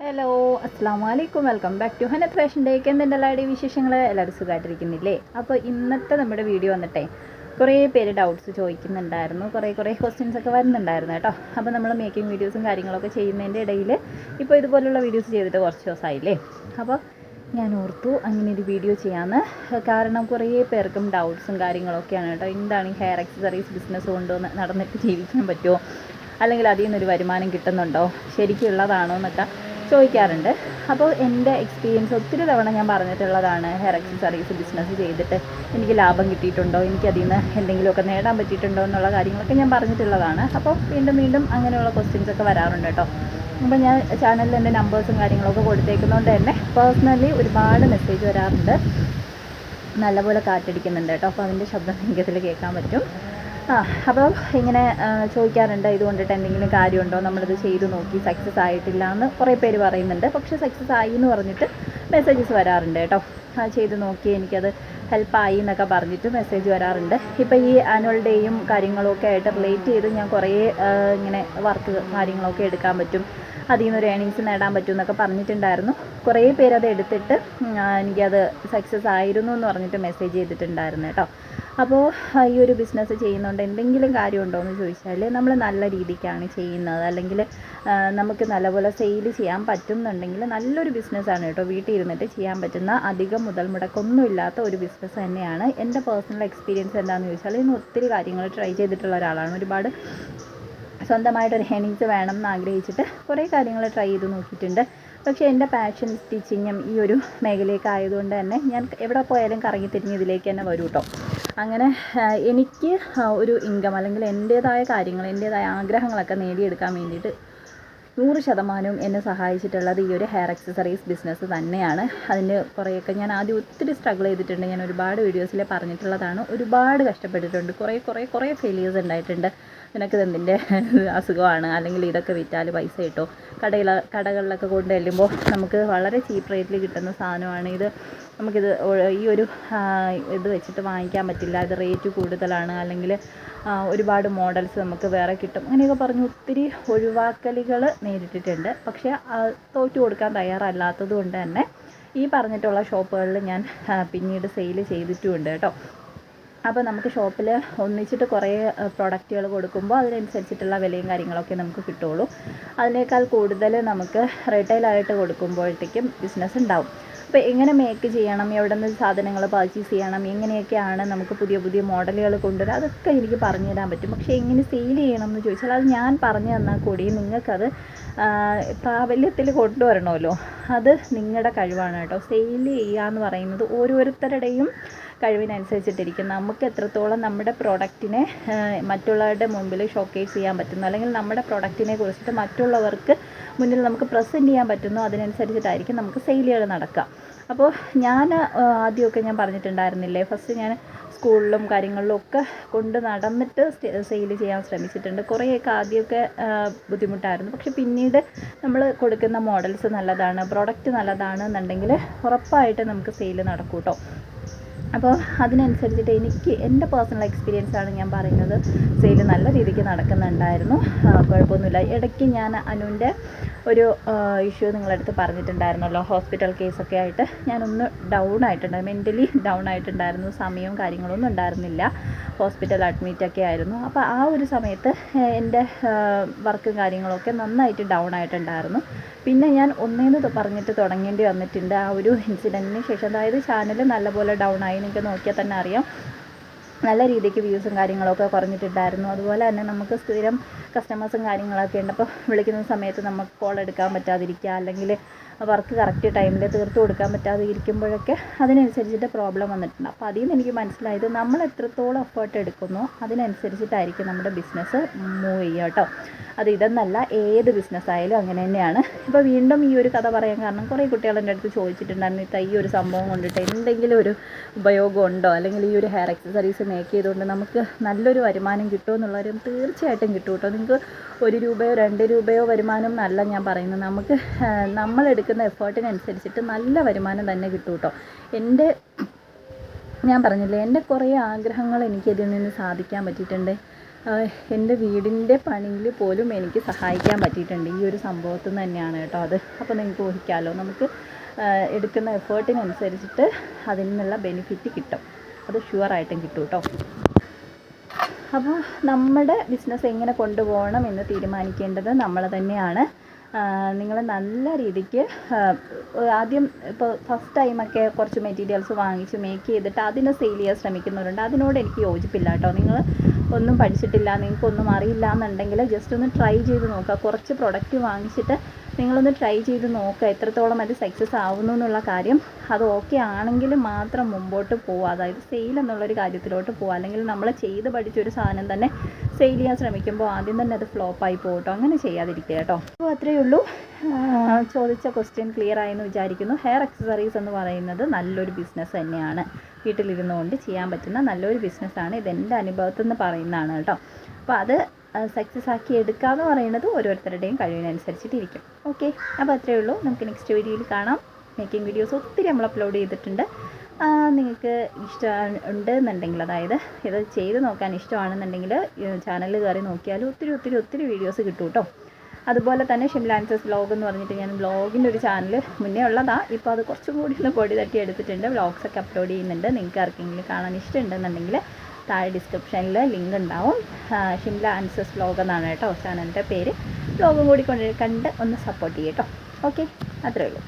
Hello അസ്സാം വലൈക്കും welcome back to Hanath fashion ഡേക്ക് എന്തെന്റെ എല്ലാവരുടെയും വിശേഷങ്ങൾ എല്ലാവരും സുഖമായിട്ടിരിക്കുന്നില്ലേ അപ്പോൾ ഇന്നത്തെ നമ്മുടെ വീഡിയോ വന്നിട്ടേ കുറേ പേര് ഡൗട്ട്സ് ചോദിക്കുന്നുണ്ടായിരുന്നു. കുറേ കുറേ ക്വസ്റ്റ്യൻസ് ഒക്കെ വരുന്നുണ്ടായിരുന്നു കേട്ടോ. അപ്പോൾ നമ്മൾ മേക്കിംഗ് വീഡിയോസും കാര്യങ്ങളൊക്കെ ചെയ്യുന്നതിന്റെ ഇടയിൽ ഇപ്പോൾ ഇതുപോലുള്ള വീഡിയോസ് ചെയ്തിട്ട് കുറച്ച് ദിവസമായില്ലേ അപ്പോൾ ഞാൻ ഓർത്തു അങ്ങനെ ഒരു വീഡിയോ ചെയ്യാമെന്ന് കാരണം കുറേ പേർക്കും ഡൗട്ട്സും കാര്യങ്ങളൊക്കെയാണ് കേട്ടോ. എന്താണ് ഈ ഹെയർ എക്സസറീസ് ബിസിനസ് കൊണ്ട് നടന്നിട്ട് ജീവിക്കാൻ പറ്റുമോ അല്ലെങ്കിൽ അതിൽ നിന്നൊരു വരുമാനം കിട്ടുന്നുണ്ടോ? ശരിക്കുള്ളതാണോ എന്നൊക്കെ ചോദിക്കാറുണ്ട്. അപ്പോൾ എന്റെ എക്സ്പീരിയൻസ് ഒത്തിരി തവണ ഞാൻ പറഞ്ഞിട്ടുള്ളതാണ് ഹെയർ അക്സസറീസ് ബിസിനസ് ചെയ്തിട്ട് എനിക്ക് ലാഭം കിട്ടിയിട്ടുണ്ടോ എനിക്ക് അതിൽ നിന്ന് എന്തെങ്കിലുമൊക്കെ നേടാൻ പറ്റിയിട്ടുണ്ടോ എന്നുള്ള കാര്യങ്ങളൊക്കെ ഞാൻ പറഞ്ഞിട്ടുള്ളതാണ്. അപ്പോൾ വീണ്ടും വീണ്ടും അങ്ങനെയുള്ള ക്വസ്റ്റ്യൻസ് ഒക്കെ വരാറുണ്ട് കേട്ടോ. അപ്പോൾ ഞാൻ ചാനലിൽ എന്റെ നമ്പേഴ്സും കാര്യങ്ങളൊക്കെ കൊടുത്തേക്കുന്നതുകൊണ്ട് തന്നെ പേഴ്സണലി ഒരുപാട് മെസ്സേജ് വരാറുണ്ട്. നല്ലപോലെ കാറ്റടിക്കുന്നുണ്ട് കേട്ടോ. അപ്പോൾ അതിന്റെ ശബ്ദം എനിക്കതിൽ കേൾക്കാൻ പറ്റും. ആ അപ്പോൾ ഇങ്ങനെ ചോദിക്കാറുണ്ട്. ഇത് കൊണ്ടിട്ട് എന്തെങ്കിലും കാര്യമുണ്ടോ? നമ്മളിത് ചെയ്തു നോക്കി. സക്സസ് ആയിട്ടില്ല എന്ന് കുറേ പേര് പറയുന്നുണ്ട്. പക്ഷേ സക്സസ് ആയി എന്ന് പറഞ്ഞിട്ട് മെസ്സേജസ് വരാറുണ്ട് കേട്ടോ. ചെയ്ത് നോക്കി. എനിക്കത് ഹെൽപ്പായി എന്നൊക്കെ പറഞ്ഞിട്ട് മെസ്സേജ് വരാറുണ്ട്. ഇപ്പോൾ ഈ ആനുവൽ ഡേയും കാര്യങ്ങളൊക്കെ ആയിട്ട് റിലേറ്റ് ചെയ്ത് ഞാൻ കുറേ ഇങ്ങനെ വർക്ക് കാര്യങ്ങളൊക്കെ എടുക്കാൻ പറ്റും. അതിൽ നിന്ന് ഒരു ഏണിങ്സ് നേടാൻ പറ്റും എന്നൊക്കെ പറഞ്ഞിട്ടുണ്ടായിരുന്നു. കുറേ പേര് അത് എടുത്തിട്ട് എനിക്കത് സക്സസ് ആയിരുന്നു എന്ന് പറഞ്ഞിട്ട് മെസ്സേജ് ചെയ്തിട്ടുണ്ടായിരുന്നു കേട്ടോ. അപ്പോൾ ഈ ഒരു ബിസിനസ് ചെയ്യുന്നതുകൊണ്ട് എന്തെങ്കിലും കാര്യമുണ്ടോ എന്ന് ചോദിച്ചാൽ നമ്മൾ നല്ല രീതിക്കാണ് ചെയ്യുന്നത്. അല്ലെങ്കിൽ നമുക്ക് നല്ലപോലെ സെയിൽ ചെയ്യാൻ പറ്റുന്നുണ്ടെങ്കിൽ നല്ലൊരു ബിസിനസ്സാണ് കേട്ടോ. വീട്ടിൽ ഇരുന്നിട്ട് ചെയ്യാൻ പറ്റുന്ന അധികം മുതൽ മുടക്കൊന്നും ഇല്ലാത്ത ഒരു ബിസിനസ് തന്നെയാണ്. എന്റെ പേഴ്സണൽ എക്സ്പീരിയൻസ് എന്താണെന്ന് ചോദിച്ചാൽ ഇന്ന് ഒത്തിരി കാര്യങ്ങൾ ട്രൈ ചെയ്തിട്ടുള്ള ഒരാളാണ്. ഒരുപാട് സ്വന്തമായിട്ടൊരു ഹെണിങ്സ് വേണം എന്ന് ആഗ്രഹിച്ചിട്ട് കുറേ കാര്യങ്ങൾ ട്രൈ ചെയ്ത് നോക്കിയിട്ടുണ്ട്. പക്ഷേ എന്റെ പാഷൻ സ്റ്റിച്ചിങ്ങും ഈ ഒരു മേഖലയൊക്കെ ആയതുകൊണ്ട് തന്നെ ഞാൻ എവിടെ പോയാലും കറങ്ങി തിരിഞ്ഞ് ഇതിലേക്ക് തന്നെ വരും കേട്ടോ. അങ്ങനെ എനിക്ക് ഒരു ഇൻകം അല്ലെങ്കിൽ എന്റേതായ കാര്യങ്ങൾ എന്റേതായ ആഗ്രഹങ്ങളൊക്കെ നേടിയെടുക്കാൻ വേണ്ടിയിട്ട് നൂറ് ശതമാനവും എന്നെ സഹായിച്ചിട്ടുള്ളത് ഈ ഒരു ഹെയർ അക്സസറീസ് ബിസിനസ് തന്നെയാണ്. അതിന് കുറേയൊക്കെ ഞാൻ ആദ്യം ഒത്തിരി സ്ട്രഗിൾ ചെയ്തിട്ടുണ്ട്. ഞാൻ ഒരുപാട് വീഡിയോസിൽ പറഞ്ഞിട്ടുള്ളതാണ്. ഒരുപാട് കഷ്ടപ്പെട്ടിട്ടുണ്ട്. കുറേ കുറേ കുറേ ഫെയിലിയേഴ്സ് ഉണ്ടായിട്ടുണ്ട്. നിനക്ക് എന്തിന്റെ അസുഖമാണ്? അല്ലെങ്കിൽ ഇതൊക്കെ വിറ്റാൽ പൈസ കിട്ടോ? കടയിൽ കടകളിലൊക്കെ കൊണ്ട് ചെല്ലുമ്പോൾ നമുക്ക് വളരെ ചീപ്പ് റേറ്റിൽ കിട്ടുന്ന സാധനമാണ്. ഇത് നമുക്കിത് ഈ ഒരു ഇത് വെച്ചിട്ട് വാങ്ങിക്കാൻ പറ്റില്ല. ഇത് റേറ്റ് കൂടുതലാണ്. അല്ലെങ്കിൽ ഒരുപാട് മോഡൽസ് നമുക്ക് വേറെ കിട്ടും. അങ്ങനെയൊക്കെ പറഞ്ഞ് ഒത്തിരി ഒഴിവാക്കലുകൾ നേരിട്ടിട്ടുണ്ട്. പക്ഷേ തോറ്റു കൊടുക്കാൻ തയ്യാറല്ലാത്തത് കൊണ്ട് തന്നെ ഈ പറഞ്ഞിട്ടുള്ള ഷോപ്പുകളിൽ ഞാൻ പിന്നീട് സെയിൽ ചെയ്തിട്ടുമുണ്ട് കേട്ടോ. അപ്പോൾ നമുക്ക് ഷോപ്പിൽ ഒന്നിച്ചിട്ട് കുറേ പ്രൊഡക്റ്റുകൾ കൊടുക്കുമ്പോൾ അതിനനുസരിച്ചിട്ടുള്ള വിലയും കാര്യങ്ങളൊക്കെ നമുക്ക് കിട്ടുള്ളൂ. അതിനേക്കാൾ കൂടുതൽ നമുക്ക് റീറ്റെയിലായിട്ട് കൊടുക്കുമ്പോഴത്തേക്കും ബിസിനസ് ഉണ്ടാവും. അപ്പോൾ എങ്ങനെ മേക്ക് ചെയ്യണം എവിടെ നിന്ന് സാധനങ്ങൾ പർച്ചേസ് ചെയ്യണം എങ്ങനെയൊക്കെയാണ് നമുക്ക് പുതിയ പുതിയ മോഡലുകൾ കൊണ്ടുവരിക അതൊക്കെ എനിക്ക് പറഞ്ഞു തരാൻ പറ്റും. പക്ഷേ എങ്ങനെ സെയിൽ ചെയ്യണം എന്ന് ചോദിച്ചാൽ അത് ഞാൻ പറഞ്ഞു തന്നാൽ കൂടി നിങ്ങൾക്കത് പ്രാബല്യത്തിൽ കൊണ്ടുവരണമല്ലോ. അത് നിങ്ങളുടെ കഴിവാണ് കേട്ടോ. സെയിൽ ചെയ്യുക എന്ന് പറയുന്നത് ഓരോരുത്തരുടെയും കഴിവിനനുസരിച്ചിട്ടിരിക്കും. നമുക്ക് എത്രത്തോളം നമ്മുടെ പ്രോഡക്റ്റിനെ മറ്റുള്ളവരുടെ മുമ്പിൽ ഷോക്കേസ് ചെയ്യാൻ പറ്റുന്നു അല്ലെങ്കിൽ നമ്മുടെ പ്രോഡക്റ്റിനെ കുറിച്ചിട്ട് മറ്റുള്ളവർക്ക് മുന്നിൽ നമുക്ക് പ്രസന്റ് ചെയ്യാൻ പറ്റുന്നു അതിനനുസരിച്ചിട്ടായിരിക്കും നമുക്ക് സെയിലുകൾ നടക്കുക. അപ്പോൾ ഞാൻ ആദ്യമൊക്കെ ഞാൻ പറഞ്ഞിട്ടുണ്ടായിരുന്നില്ലേ ഫസ്റ്റ് ഞാൻ സ്കൂളിലും കാര്യങ്ങളിലും ഒക്കെ കൊണ്ട് നടന്നിട്ട് സെയിൽ ചെയ്യാൻ ശ്രമിച്ചിട്ടുണ്ട്. കുറേയൊക്കെ ആദ്യമൊക്കെ ബുദ്ധിമുട്ടായിരുന്നു. പക്ഷെ പിന്നീട് നമ്മൾ കൊടുക്കുന്ന മോഡൽസ് നല്ലതാണ് പ്രോഡക്റ്റ് നല്ലതാണ് എന്നുണ്ടെങ്കിൽ ഉറപ്പായിട്ട് നമുക്ക് സെയിൽ നടക്കും കേട്ടോ അപ്പോൾ അതിനനുസരിച്ചിട്ട് എനിക്ക് എന്റെ പേഴ്സണൽ എക്സ്പീരിയൻസ് ആണ് ഞാൻ പറയുന്നത്. സെയിൽ നല്ല രീതിക്ക് നടക്കുന്നുണ്ടായിരുന്നു. കുഴപ്പമൊന്നുമില്ല. ഇടയ്ക്ക് ഞാൻ അനുവിന്റെ ഒരു ഇഷ്യൂ നിങ്ങളടുത്ത് പറഞ്ഞിട്ടുണ്ടായിരുന്നല്ലോ ഹോസ്പിറ്റൽ കേസൊക്കെ ആയിട്ട്. ഞാനൊന്ന് ഡൗൺ ആയിട്ടുണ്ട് മെന്റലി ഡൗൺ ആയിട്ടുണ്ടായിരുന്നു സമയവും കാര്യങ്ങളൊന്നും ഉണ്ടായിരുന്നില്ല. ഹോസ്പിറ്റൽ അഡ്മിറ്റൊക്കെ ആയിരുന്നു. അപ്പോൾ ആ ഒരു സമയത്ത് എന്റെ വർക്കും കാര്യങ്ങളൊക്കെ നന്നായിട്ട് ഡൗൺ ആയിട്ടുണ്ടായിരുന്നു. പിന്നെ ഞാൻ ഒന്നേന്ന് പറഞ്ഞിട്ട് തുടങ്ങേണ്ടി വന്നിട്ടുണ്ട് ആ ഒരു ഇൻസിഡന്റിന് ശേഷം. അതായത് ചാനൽ നല്ലപോലെ ഡൗൺ ആയി. നിങ്ങൾക്ക് നോക്കിയാൽ തന്നെ അറിയാം. നല്ല രീതിക്ക് വ്യൂസും കാര്യങ്ങളൊക്കെ കുറഞ്ഞിട്ടുണ്ടായിരുന്നു. അതുപോലെ തന്നെ നമുക്ക് സ്ഥിരം കസ്റ്റമേഴ്സും കാര്യങ്ങളൊക്കെ ഉണ്ട്. അപ്പോൾ വിളിക്കുന്ന സമയത്ത് നമുക്ക് കോൾ എടുക്കാൻ പറ്റാതിരിക്കുക. അല്ലെങ്കിൽ വർക്ക് കറക്റ്റ് ടൈമിൽ തീർത്ത് കൊടുക്കാൻ പറ്റാതെ ഇരിക്കുമ്പോഴൊക്കെ അതിനനുസരിച്ചിട്ട് പ്രോബ്ലം വന്നിട്ടുണ്ട്. അപ്പോൾ അതിൽ നിന്ന് എനിക്ക് മനസ്സിലായത് നമ്മൾ എത്രത്തോളം എഫേർട്ട് എടുക്കുന്നു അതിനനുസരിച്ചിട്ടായിരിക്കും നമ്മുടെ ബിസിനസ് മൂവ് ചെയ്യുക കേട്ടോ. അത് ഇതെന്നല്ല ഏത് ബിസിനസ് ആയാലും അങ്ങനെ തന്നെയാണ്. ഇപ്പോൾ വീണ്ടും ഈ ഒരു കഥ പറയാൻ കാരണം കുറേ കുട്ടികൾ എന്റെ അടുത്ത് ചോദിച്ചിട്ടുണ്ടായിരുന്നു ഇത്ത ഈ ഒരു സംഭവം കൊണ്ടിട്ട് എന്തെങ്കിലും ഒരു ഉപയോഗം ഉണ്ടോ? അല്ലെങ്കിൽ ഈ ഒരു ഹെയർ എക്സസറീസ് മേക്ക് ചെയ്തുകൊണ്ട് നമുക്ക് നല്ലൊരു വരുമാനം കിട്ടുമോ എന്നുള്ളവരും തീർച്ചയായിട്ടും കിട്ടും കേട്ടോ. നിങ്ങൾക്ക് ഒരു രൂപയോ രണ്ട് രൂപയോ വരുമാനം എന്നല്ല ഞാൻ പറയുന്നത്. നമുക്ക് നമ്മളെടുക്കുന്ന എടുക്കുന്ന എഫേർട്ടിനനുസരിച്ചിട്ട് നല്ല വരുമാനം തന്നെ കിട്ടും കേട്ടോ. എന്റെ ഞാൻ പറഞ്ഞില്ലേ എന്റെ കുറേ ആഗ്രഹങ്ങൾ എനിക്കതിൽ നിന്ന് സാധിക്കാൻ പറ്റിയിട്ടുണ്ട്. എന്റെ വീടിന്റെ പണിയിൽ പോലും എനിക്ക് സഹായിക്കാൻ പറ്റിയിട്ടുണ്ട്. ഈ ഒരു സംഭവത്തിൽ നിന്ന് തന്നെയാണ് കേട്ടോ അത്. അപ്പോൾ നിങ്ങൾക്ക് ഊഹിക്കാമല്ലോ നമുക്ക് എടുക്കുന്ന എഫേർട്ടിനനുസരിച്ചിട്ട് അതിൽ നിന്നുള്ള ബെനിഫിറ്റ് കിട്ടും. അത് ഷുവറായിട്ടും കിട്ടും കേട്ടോ. അപ്പോൾ നമ്മുടെ ബിസിനസ് എങ്ങനെ കൊണ്ടുപോകണം എന്ന് തീരുമാനിക്കേണ്ടത് നമ്മൾ തന്നെയാണ്. നിങ്ങൾ നല്ല രീതിക്ക് ആദ്യം ഇപ്പോൾ ഫസ്റ്റ് ടൈമൊക്കെ കുറച്ച് മെറ്റീരിയൽസ് വാങ്ങിച്ച് മേക്ക് ചെയ്തിട്ട് അതിനെ സെയിൽ ചെയ്യാൻ ശ്രമിക്കുന്നവരുണ്ട്. അതിനോട് എനിക്ക് യോജിപ്പില്ല കേട്ടോ. നിങ്ങൾ ഒന്നും പഠിച്ചിട്ടില്ല നിങ്ങൾക്കൊന്നും അറിയില്ല എന്നുണ്ടെങ്കിൽ ജസ്റ്റ് ഒന്ന് ട്രൈ ചെയ്ത് നോക്കുക. കുറച്ച് പ്രൊഡക്റ്റ് വാങ്ങിച്ചിട്ട് നിങ്ങളൊന്ന് ട്രൈ ചെയ്ത് നോക്കുക. എത്രത്തോളം അത് സക്സസ് ആവുന്നു എന്നുള്ള കാര്യം. അത് ഓക്കെ ആണെങ്കിൽ മാത്രം മുമ്പോട്ട് പോവുക. അതായത് സെയിൽ എന്നുള്ളൊരു കാര്യത്തിലോട്ട് പോവുക. അല്ലെങ്കിൽ നമ്മൾ ചെയ്ത് പഠിച്ചൊരു സാധനം തന്നെ സെയിൽ ചെയ്യാൻ ശ്രമിക്കുമ്പോൾ ആദ്യം തന്നെ അത് ഫ്ലോപ്പായി പോകട്ടോ അങ്ങനെ ചെയ്യാതിരിക്കുക കേട്ടോ. അപ്പോൾ അത്രയേ ഉള്ളൂ. ചോദിച്ച ക്വസ്റ്റ്യൻ ക്ലിയർ ആയെന്ന് വിചാരിക്കുന്നു. ഹെയർ അക്സസറീസ് എന്ന് പറയുന്നത് നല്ലൊരു ബിസിനസ് തന്നെയാണ്. വീട്ടിലിരുന്നുകൊണ്ട് ചെയ്യാൻ പറ്റുന്ന നല്ലൊരു ബിസിനസ്സാണ് ഇതെന്റെ അനുഭവത്തിൽ നിന്ന് പറയുന്നതാണ് കേട്ടോ. അപ്പോൾ അത് സക്സസ് ആക്കി എടുക്കുക എന്ന് പറയുന്നത് ഓരോരുത്തരുടെയും കഴിവിനനുസരിച്ചിട്ടിരിക്കും ഓക്കെ അപ്പോൾ അത്രയേ ഉള്ളൂ. നമുക്ക് നെക്സ്റ്റ് വീഡിയോയിൽ കാണാം. മേക്കിംഗ് വീഡിയോസ് ഒത്തിരി നമ്മൾ അപ്ലോഡ് ചെയ്തിട്ടുണ്ട്. നിങ്ങൾക്ക് ഇഷ്ടം ഉണ്ട് എന്നുണ്ടെങ്കിൽ അതായത് ഇത് ചെയ്ത് നോക്കാൻ ഇഷ്ടമാണെന്നുണ്ടെങ്കിൽ ചാനൽ കയറി നോക്കിയാൽ ഒത്തിരി ഒത്തിരി ഒത്തിരി വീഡിയോസ് കിട്ടും കേട്ടോ. അതുപോലെ തന്നെ ഷിംലാൻസസ് ബ്ലോഗ് എന്ന് പറഞ്ഞിട്ട് ഞാൻ വ്ലോഗിന്റെ ഒരു ചാനൽ മുന്നേ ഉള്ളതാണ് ഇപ്പോൾ അത് കുറച്ചും കൂടി ഒന്ന് പൊടി തട്ടി എടുത്തിട്ടുണ്ട്. വ്ളോഗ്സൊക്കെ അപ്ലോഡ് ചെയ്യുന്നുണ്ട്. നിങ്ങൾക്ക് ആർക്കെങ്കിലും കാണാൻ ഇഷ്ടമുണ്ടെന്നുണ്ടെങ്കിൽ താഴെ ഡിസ്ക്രിപ്ഷനിൽ ലിങ്ക് ഉണ്ടാവും. ഷിംല ആൻസസ് വ്ലോഗ് എന്നാണ് കേട്ടോ ചാനലിന്റെ പേര്. വ്ലോഗും കൂടി കൊണ്ട് കണ്ട് ഒന്ന് സപ്പോർട്ട് ചെയ്യട്ടോ ഓക്കെ അത്രയേ ഉള്ളൂ.